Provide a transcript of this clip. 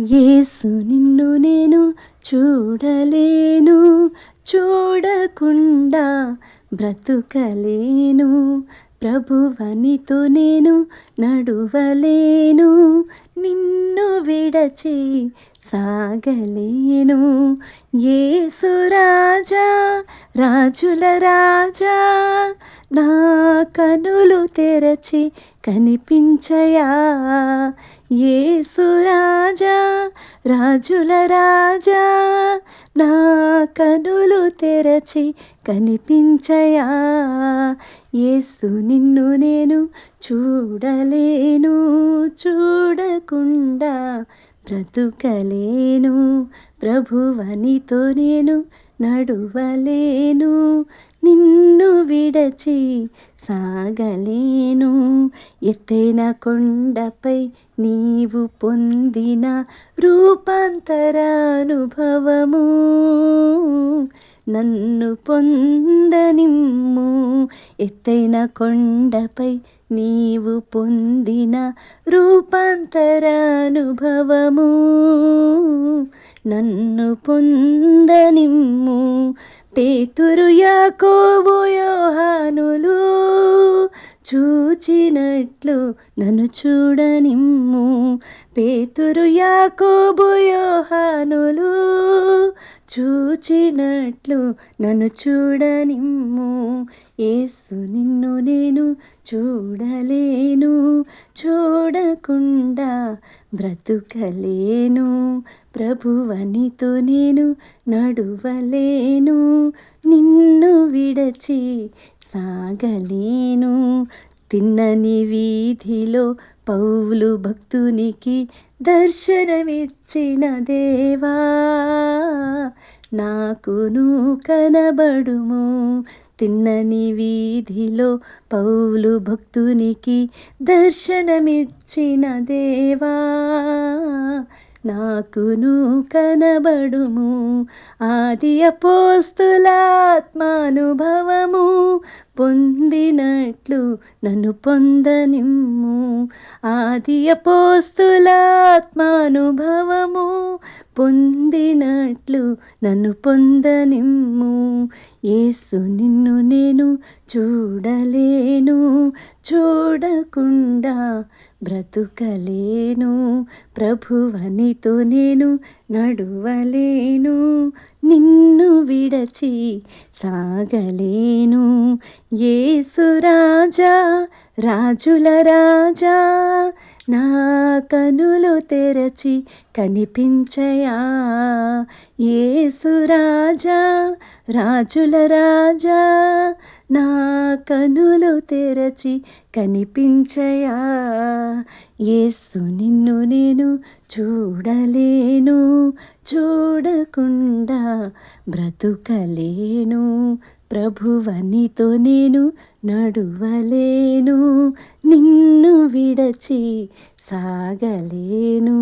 యేసు నిన్ను నేను చూడలేను చూడకుండా బ్రతుకలేను. ప్రభువనితో నేను నడువలేను నిన్ను విడచి సాగలేను. యేసు రాజా రాజుల రాజా నా కనులు తెరచి కనిపించయా? యేసు రాజుల రాజా నా కనులు తెరచి కనిపించయా? యేసు నిన్ను నేను చూడలేను చూడకుండా బ్రతుకలేను ప్రభువనితో నేను నడువలేను నిన్ను విడచి సాగలేను. ఎత్తైన కొండపై నీవు పొందిన రూపాంతరానుభవము. నన్ను పొందనిమ్ము ఎత్తైన కొండపై నీవు పొందిన రూపాంతరానుభవము. నన్ను పొందనిమ్ము పేతురు యాకోబు యోహానులు చూచినట్లు నన్ను చూడనిమ్ము. పేతురు యాకోబు యోహానులు చూచినట్లు నన్ను చూడనిమ్ము. ఏసు నిన్ను నేను చూడలేను. చూడకుండా బ్రతుకలేను ప్రభువనితో నేను నడువలేను నిన్ను విడచి సాగలేను. తిన్నని వీధిలో పౌలు భక్తునికి దర్శనమిచ్చిన దేవా నాకును కనబడుము తిన్నని వీధిలో పౌలు భక్తునికి దర్శనమిచ్చిన దేవా నాకును కనబడుము. ఆది అపోస్తులాత్మానుభవము పొందినట్లు నన్ను పొందనిమ్ము. ఆది అపోస్తులాత్మానుభవము పొందినట్లు నన్ను పొందనిమ్ము. యేసు నిన్ను నేను చూడలేను చూడకుండా బ్రతుకలేను. ప్రభువనితో నేను నడువలేను. నిన్ను విడచి సాగలేను. యేసు రాజా రాజుల రాజా నా కనులు తెరచి కనిపించయా. ఏసురాజా రాజా రాజుల రాజా నా కనులు తెరచి కనిపించయా. ఏసు నిన్ను నేను చూడలేను చూడకుండా బ్రతుకలేను ప్రభువనితో నేను నడువలేను నిన్ను విడచి సాగలేను.